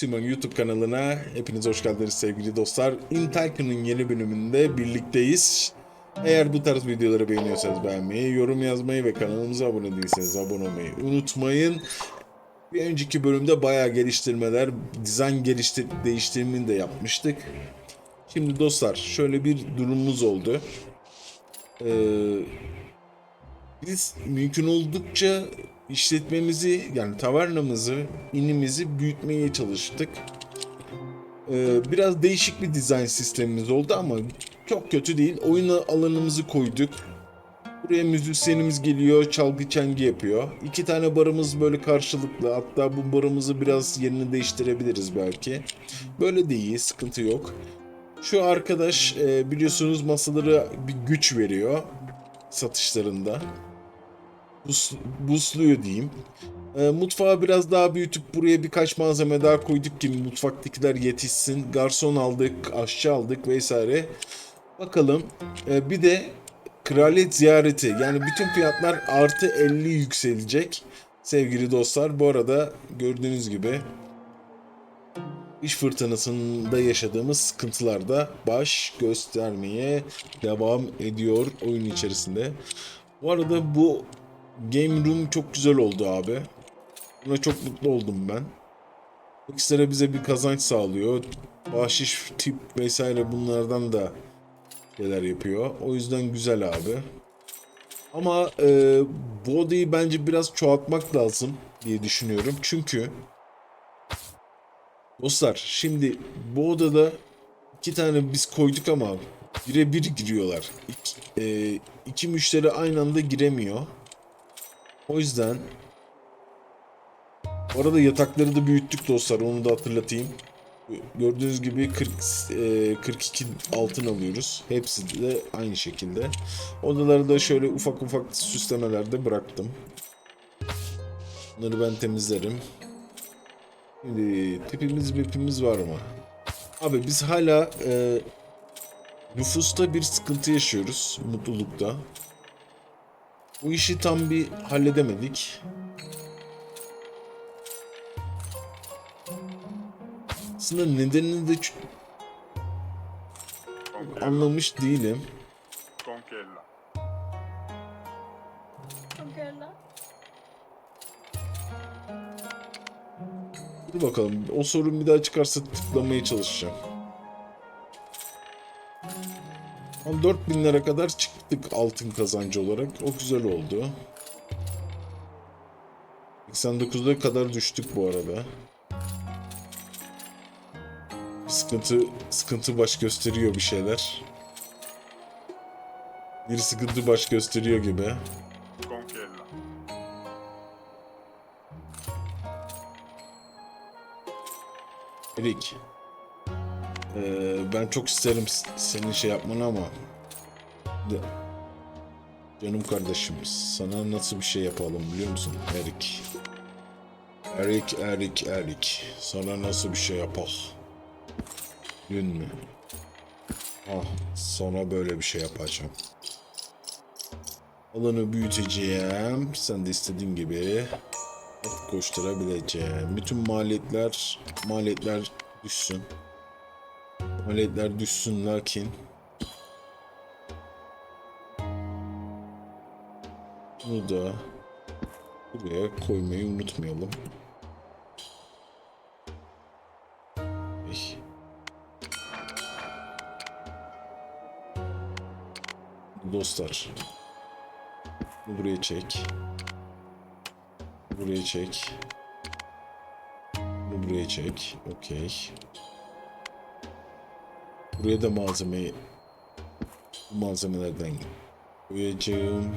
Simon YouTube kanalına hepiniz hoş geldiniz sevgili dostlar. Intalk'ın yeni bölümünde birlikteyiz. Eğer bu tarz videoları beğeniyorsanız beğenmeyi, yorum yazmayı ve kanalımıza abone değilseniz abone olmayı unutmayın. Bir önceki bölümde bayağı geliştirmeler, dizayn geliştir değiştirimini de yapmıştık. Şimdi dostlar şöyle bir durumumuz oldu. Ee, biz mümkün oldukça işletmemizi yani tavernamızı, inimizi büyütmeye çalıştık. Ee, biraz değişik bir dizayn sistemimiz oldu ama çok kötü değil. Oyun alanımızı koyduk. Buraya müzisyenimiz geliyor, çalgı çengi yapıyor. İki tane barımız böyle karşılıklı. Hatta bu barımızı biraz yerini değiştirebiliriz belki. Böyle de iyi, sıkıntı yok. Şu arkadaş e, biliyorsunuz masalara bir güç veriyor satışlarında. Bus, busluyor diyeyim. E, mutfağı biraz daha büyütüp buraya birkaç malzeme daha koyduk ki mutfaktakiler yetişsin. Garson aldık, aşçı aldık vesaire. Bakalım. E, bir de kraliyet ziyareti. Yani bütün fiyatlar artı 50 yükselecek. Sevgili dostlar bu arada gördüğünüz gibi iş fırtınasında yaşadığımız sıkıntılarda baş göstermeye devam ediyor oyun içerisinde. Bu arada bu Game Room çok güzel oldu abi. Buna çok mutlu oldum ben. Ekstra bize bir kazanç sağlıyor. Bahşiş tip vesaire bunlardan da şeyler yapıyor. O yüzden güzel abi. Ama e, bu odayı bence biraz çoğaltmak lazım diye düşünüyorum. Çünkü dostlar şimdi bu odada iki tane biz koyduk ama birebir giriyorlar. İki, e, iki müşteri aynı anda giremiyor. O yüzden bu arada yatakları da büyüttük dostlar onu da hatırlatayım. Gördüğünüz gibi 40 e, 42 altın alıyoruz. Hepsi de aynı şekilde. Odaları da şöyle ufak ufak süslemelerde bıraktım. Bunları ben temizlerim. Şimdi tipimiz mipimiz var mı? Abi biz hala e, nüfusta bir sıkıntı yaşıyoruz. Mutlulukta. Bu işi tam bir halledemedik. Aslında nedenini de anlamış değilim. Dur bakalım. O sorun bir daha çıkarsa tıklamaya çalışacağım. Tam 4000 lira kadar çıktık altın kazancı olarak. O güzel oldu. 89'a kadar düştük bu arada. Sıkıntı sıkıntı baş gösteriyor bir şeyler. Bir sıkıntı baş gösteriyor gibi. Erik. Ee, ben çok isterim senin şey yapmanı ama de- canım kardeşim sana nasıl bir şey yapalım biliyor musun Erik? Erik, Erik, Erik. Sana nasıl bir şey yapak? Dün mü? Ah, sana böyle bir şey yapacağım. Alanı büyüteceğim. Sen de istediğin gibi koşturabileceğim. Bütün maliyetler maliyetler düşsün. Maliyetler düşsün lakin bunu da buraya koymayı unutmayalım. Dostlar. Buraya çek. Buraya çek. Bunu buraya çek. Okey. Buraya da malzemeyi malzemelerden koyacağım.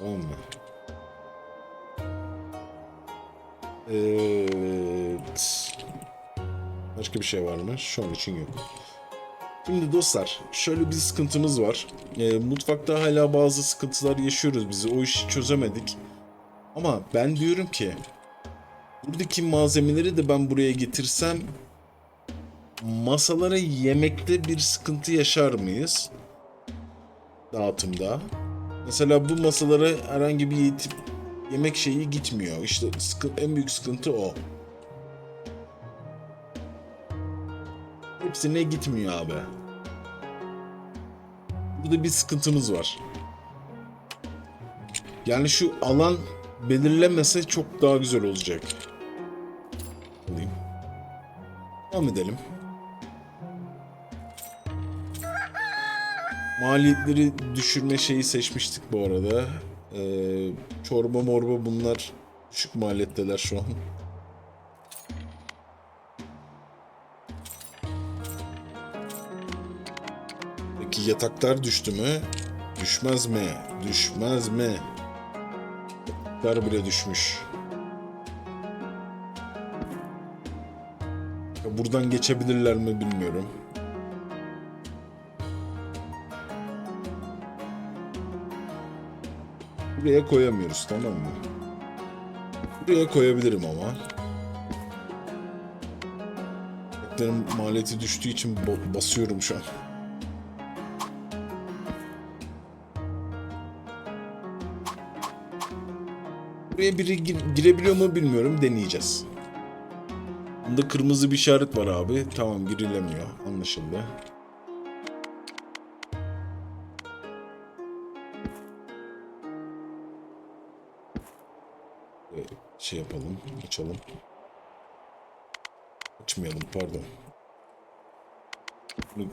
Tamam? Evet. Başka bir şey var mı? Şu an için yok. Şimdi dostlar şöyle bir sıkıntımız var. Ee, mutfakta hala bazı sıkıntılar yaşıyoruz biz. O işi çözemedik. Ama ben diyorum ki buradaki malzemeleri de ben buraya getirsem masalara yemekte bir sıkıntı yaşar mıyız? Dağıtımda. Mesela bu masalara herhangi bir yetip yemek şeyi gitmiyor. İşte sıkı- en büyük sıkıntı o. Hepsine gitmiyor abi. Burada bir sıkıntımız var. Yani şu alan belirlemese çok daha güzel olacak. Devam edelim. Maliyetleri düşürme şeyi seçmiştik bu arada. Ee, çorba morba bunlar düşük maliyetteler şu an. Peki yataklar düştü mü? Düşmez mi? Düşmez mi? Yataklar bile düşmüş. Buradan geçebilirler mi bilmiyorum. Buraya koyamıyoruz tamam mı? Buraya koyabilirim ama. Yatakların maliyeti düştüğü için basıyorum şu an. Buraya biri gir- girebiliyor mu bilmiyorum. Deneyeceğiz. Bunda kırmızı bir işaret var abi. Tamam girilemiyor. Anlaşıldı. Şey yapalım. Açalım. Açmayalım pardon.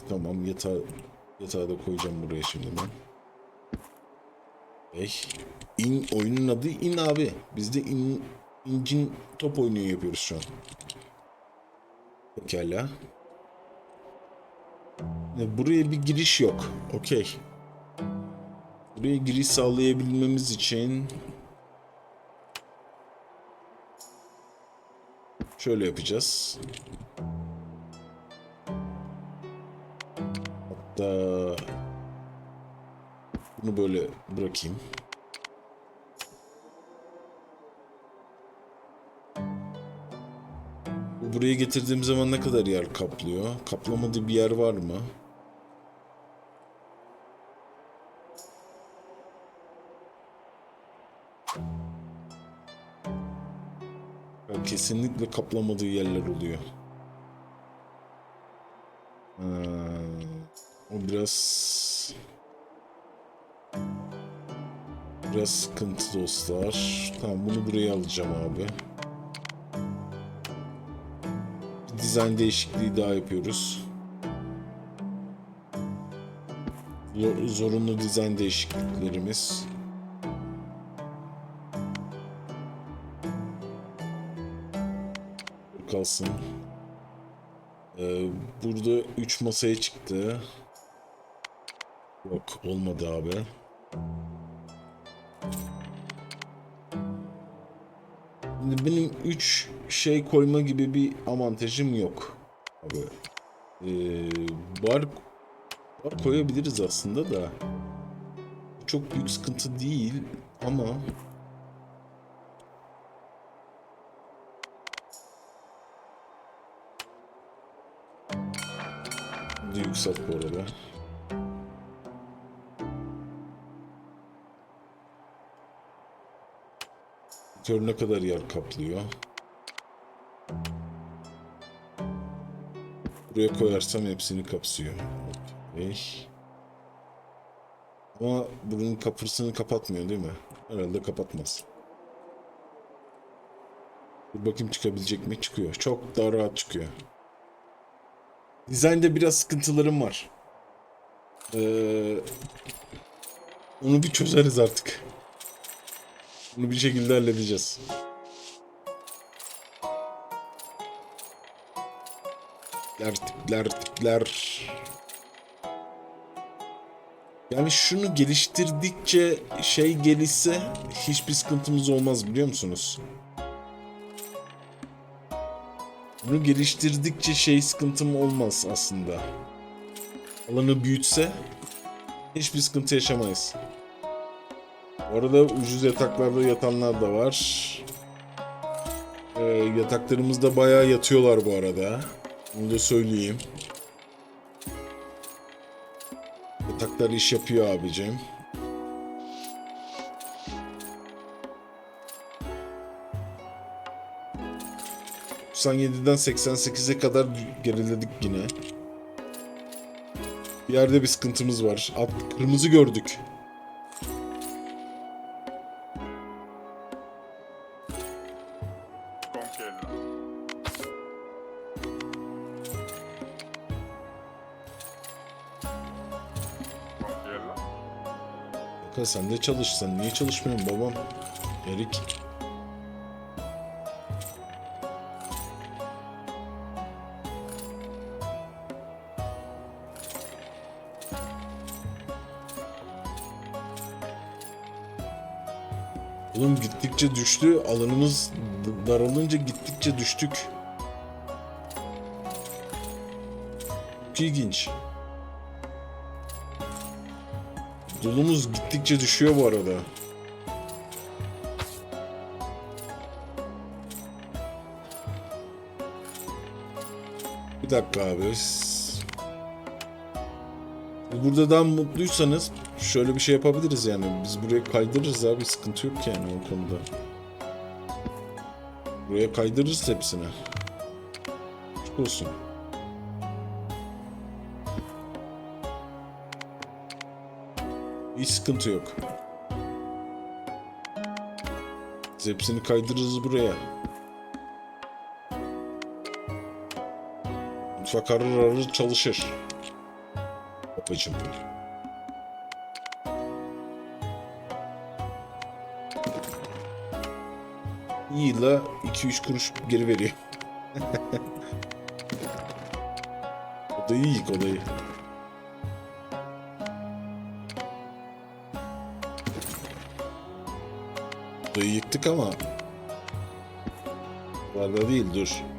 Tamam yatağı, yatağı da koyacağım buraya şimdi ben. Ey, in oyunun adı in abi. Biz de in, incin top oyunu yapıyoruz şu an. Pekala. Buraya bir giriş yok. Okey. Buraya giriş sağlayabilmemiz için şöyle yapacağız. Hatta bunu böyle bırakayım. Bu Buraya getirdiğim zaman ne kadar yer kaplıyor? Kaplamadığı bir yer var mı? Kesinlikle kaplamadığı yerler oluyor. Ha, o biraz biraz sıkıntı dostlar. Tamam bunu buraya alacağım abi. Bir dizayn değişikliği daha yapıyoruz. Zo- Zorunlu dizayn değişikliklerimiz. Kalsın. Ee, burada 3 masaya çıktı. Yok olmadı abi. Şimdi benim 3 şey koyma gibi bir avantajım yok. Abi. Ee, bar, bar koyabiliriz aslında da. Çok büyük sıkıntı değil ama Yükselt bu arada. Kör ne kadar yer kaplıyor? Buraya koyarsam hepsini kapsıyor. Okey. Ama bunun kapısını kapatmıyor değil mi? Herhalde kapatmaz. Dur bakayım çıkabilecek mi? Çıkıyor. Çok daha rahat çıkıyor. Dizaynda biraz sıkıntılarım var. Ee, onu bir çözeriz artık. Bunu bir şekilde halledeceğiz. Tipler tipler tipler. Yani şunu geliştirdikçe şey gelişse hiçbir sıkıntımız olmaz biliyor musunuz? Bunu geliştirdikçe şey sıkıntım olmaz aslında. Alanı büyütse hiçbir sıkıntı yaşamayız. Bu arada ucuz yataklarda yatanlar da var. Ee, yataklarımızda bayağı yatıyorlar bu arada. Onu da söyleyeyim. Yataklar iş yapıyor abicim. ...97'den 88'e kadar geriledik yine. Bir yerde bir sıkıntımız var. Alt, kırmızı gördük. Kanka sen de çalış. Sen niye çalışmıyorsun babam? Erik. Gittikçe düştü. Alanımız daralınca gittikçe düştük. İlginç. Dolumuz gittikçe düşüyor bu arada. Bir dakika abi. Burada daha mutluysanız şöyle bir şey yapabiliriz yani. Biz buraya kaydırırız abi. Sıkıntı yok yani o konuda. Buraya kaydırırız hepsini. Açık olsun. Hiç sıkıntı yok. Biz hepsini kaydırırız buraya. Mutfak arır arır çalışır. Babacım. İyi la 2-3 kuruş geri veriyor. o da iyi o da iyi. Odayı yıktık ama Valla değil dur.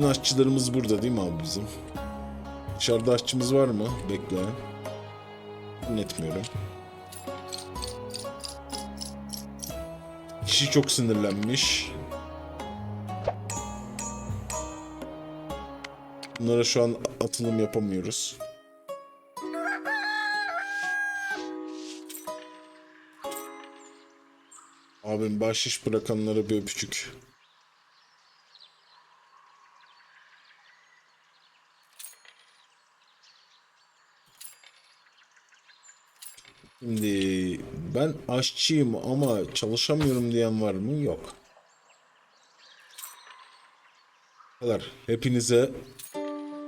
Bütün aşçılarımız burada değil mi abi bizim? Dışarıda aşçımız var mı? Bekleyen. Netmiyorum. Kişi çok sinirlenmiş. Bunlara şu an atılım yapamıyoruz. Abim bahşiş bırakanlara bir öpücük. Şimdi ben aşçıyım ama çalışamıyorum diyen var mı? Yok. Bu kadar. Hepinize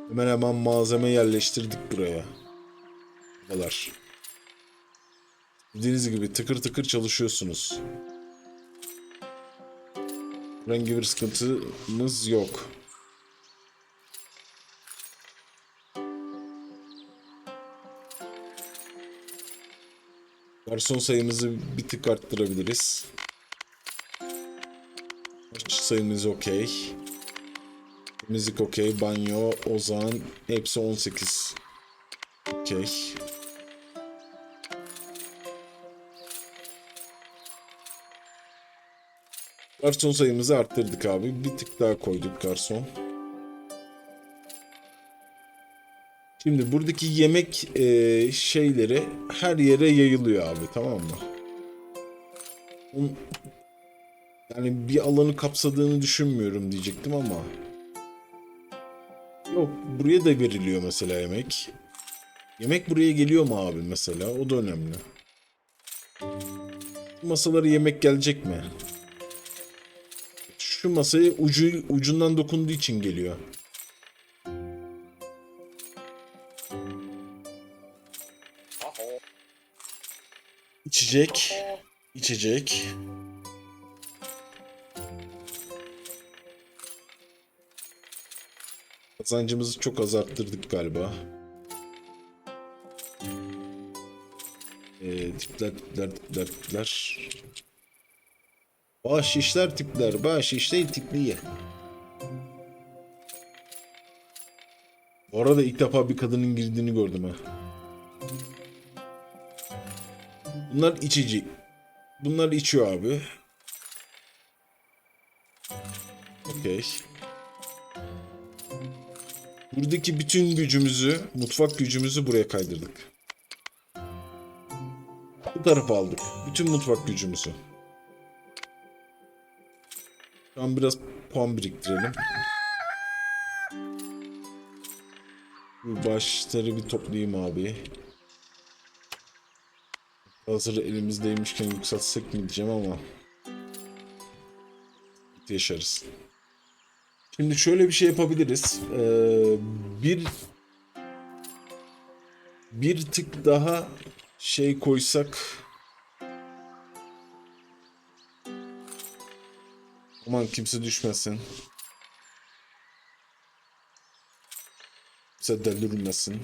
hemen hemen malzeme yerleştirdik buraya. Bu kadar. Bildiğiniz gibi tıkır tıkır çalışıyorsunuz. Herhangi bir sıkıntımız yok. Garson sayımızı bir tık arttırabiliriz. Sayımız okey. Müzik okey. Banyo, Ozan hepsi 18. Okey. Garson sayımızı arttırdık abi. Bir tık daha koyduk garson. Şimdi buradaki yemek eee, şeyleri her yere yayılıyor abi tamam mı? Yani bir alanı kapsadığını düşünmüyorum diyecektim ama. Yok buraya da veriliyor mesela yemek. Yemek buraya geliyor mu abi mesela? O da önemli. Masalara yemek gelecek mi? Şu masaya ucu ucundan dokunduğu için geliyor. İçecek. içecek. Kazancımızı çok azalttırdık galiba. Ee, tipler tipler tipler tipler. Baş işler tipler, baş işler tipliye. Bu arada ilk defa bir kadının girdiğini gördüm ha. Bunlar içici. Bunlar içiyor abi. Okey. Buradaki bütün gücümüzü, mutfak gücümüzü buraya kaydırdık. Bu tarafa aldık. Bütün mutfak gücümüzü. Şu an biraz puan biriktirelim. Bu başları bir toplayayım abi. Hazır elimizdeymişken yükseltsek mi diyeceğim ama. Yaşarız. Şimdi şöyle bir şey yapabiliriz. Ee, bir bir tık daha şey koysak Aman kimse düşmesin. Kimse delirmesin.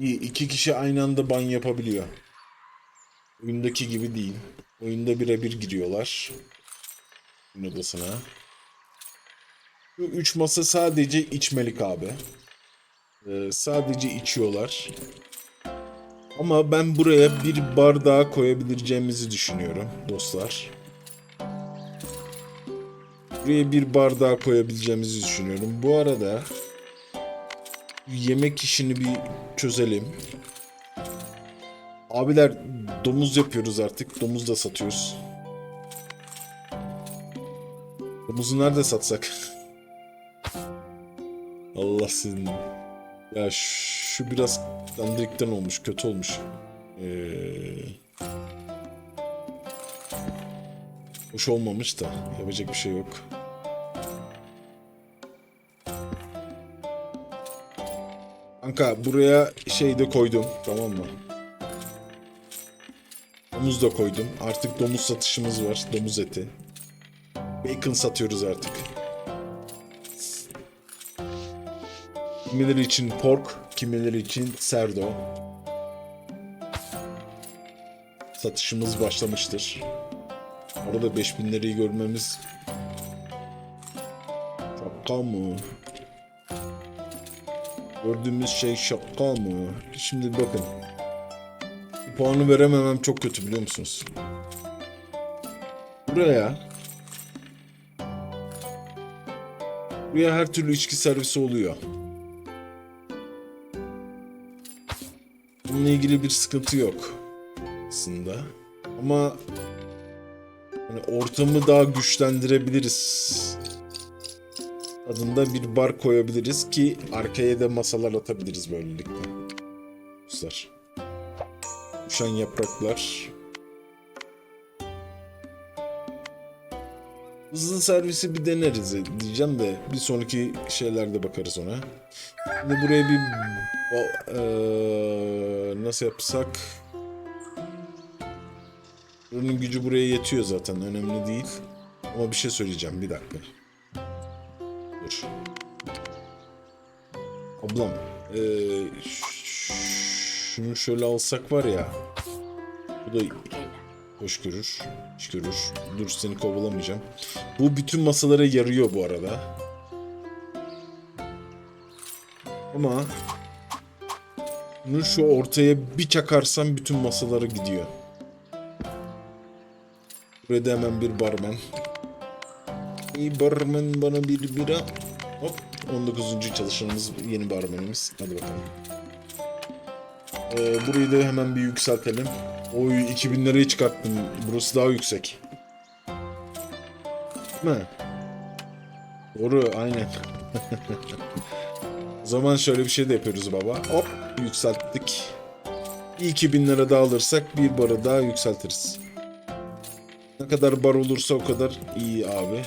İki kişi aynı anda ban yapabiliyor. Oyundaki gibi değil. Oyunda birebir giriyorlar. Oyun odasına. Bu üç masa sadece içmelik abi. Ee, sadece içiyorlar. Ama ben buraya bir bardağı koyabileceğimizi düşünüyorum dostlar. Buraya bir bardağı koyabileceğimizi düşünüyorum. Bu arada yemek işini bir çözelim. Abiler domuz yapıyoruz artık. Domuz da satıyoruz. Domuzu nerede satsak? Allah sizin. Ya şu biraz dandirikten olmuş, kötü olmuş. Ee... Hoş olmamış da yapacak bir şey yok. Kanka buraya şey de koydum tamam mı? Domuz da koydum. Artık domuz satışımız var. Domuz eti. Bacon satıyoruz artık. Kimileri için pork, kimileri için serdo. Satışımız başlamıştır. Orada 5000 lirayı görmemiz şaka mı? Gördüğümüz şey şaka mı? Şimdi bakın. Puanı verememem çok kötü biliyor musunuz? Buraya Buraya her türlü içki servisi oluyor. Bununla ilgili bir sıkıntı yok aslında. Ama hani ortamı daha güçlendirebiliriz. Adında bir bar koyabiliriz ki arkaya da masalar atabiliriz böylelikle. Dostlar. Düşen yapraklar. Hızlı servisi bir deneriz diyeceğim de bir sonraki şeylerde bakarız ona. Şimdi buraya bir o, eee, nasıl yapsak Buranın gücü buraya yetiyor zaten önemli değil. Ama bir şey söyleyeceğim bir dakika. Ablam eee, ş- şunu şöyle alsak var ya. Bu da hoş görür. iş görür. Dur seni kovalamayacağım. Bu bütün masalara yarıyor bu arada. Ama bunu şu ortaya bir çakarsam bütün masalara gidiyor. Buraya da hemen bir barmen. İyi barmen bana bir bira. Hop 19. çalışanımız yeni barmenimiz. Hadi bakalım. Ee, burayı da hemen bir yükseltelim. Oy 2000 lirayı çıkarttım. Burası daha yüksek. Değil mi? Doğru aynen. o zaman şöyle bir şey de yapıyoruz baba. Hop yükselttik. 2000 lira daha alırsak bir barı daha yükseltiriz. Ne kadar bar olursa o kadar iyi abi.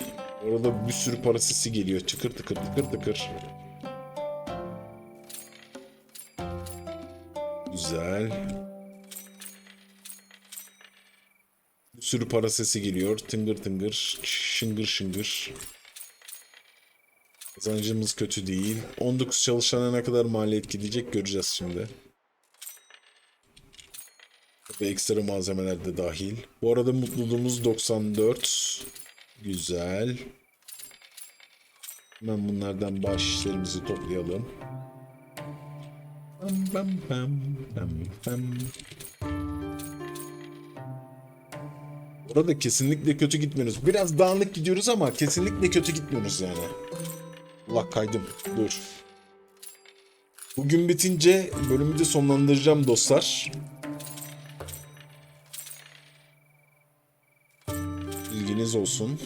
Orada bir sürü para sesi geliyor. Tıkır tıkır tıkır tıkır. Güzel. Bir sürü para sesi geliyor. Tıngır tıngır. Şıngır şıngır. Kazancımız kötü değil. 19 çalışana ne kadar maliyet gidecek göreceğiz şimdi. Ve ekstra malzemeler de dahil. Bu arada mutluluğumuz 94. Güzel. Hemen bunlardan bahşişlerimizi toplayalım. Bam bam bam bam bam. Orada kesinlikle kötü gitmiyoruz. Biraz dağınık gidiyoruz ama kesinlikle kötü gitmiyoruz yani. Allah kaydım. Dur. Bugün bitince bölümü de sonlandıracağım dostlar. Bilginiz olsun.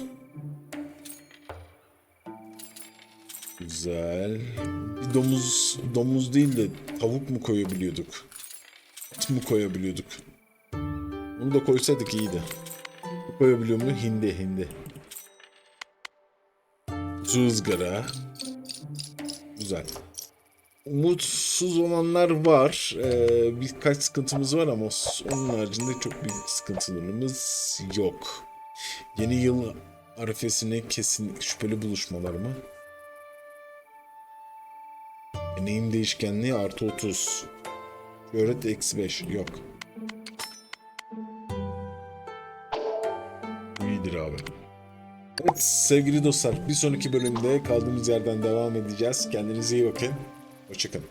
Güzel. Bir domuz, domuz değil de tavuk mu koyabiliyorduk? Et mi koyabiliyorduk? Bunu da koysaydık iyiydi. Koyabiliyor mu? Hindi, hindi. Su ızgara. Güzel. Umutsuz olanlar var. Ee, birkaç sıkıntımız var ama onun haricinde çok büyük sıkıntılarımız yok. Yeni yıl arifesine kesin şüpheli buluşmalar mı? Deneyim değişkenliği artı 30. Öğret eksi 5. Yok. Bu iyidir abi. Evet sevgili dostlar bir sonraki bölümde kaldığımız yerden devam edeceğiz. Kendinize iyi bakın. Hoşçakalın.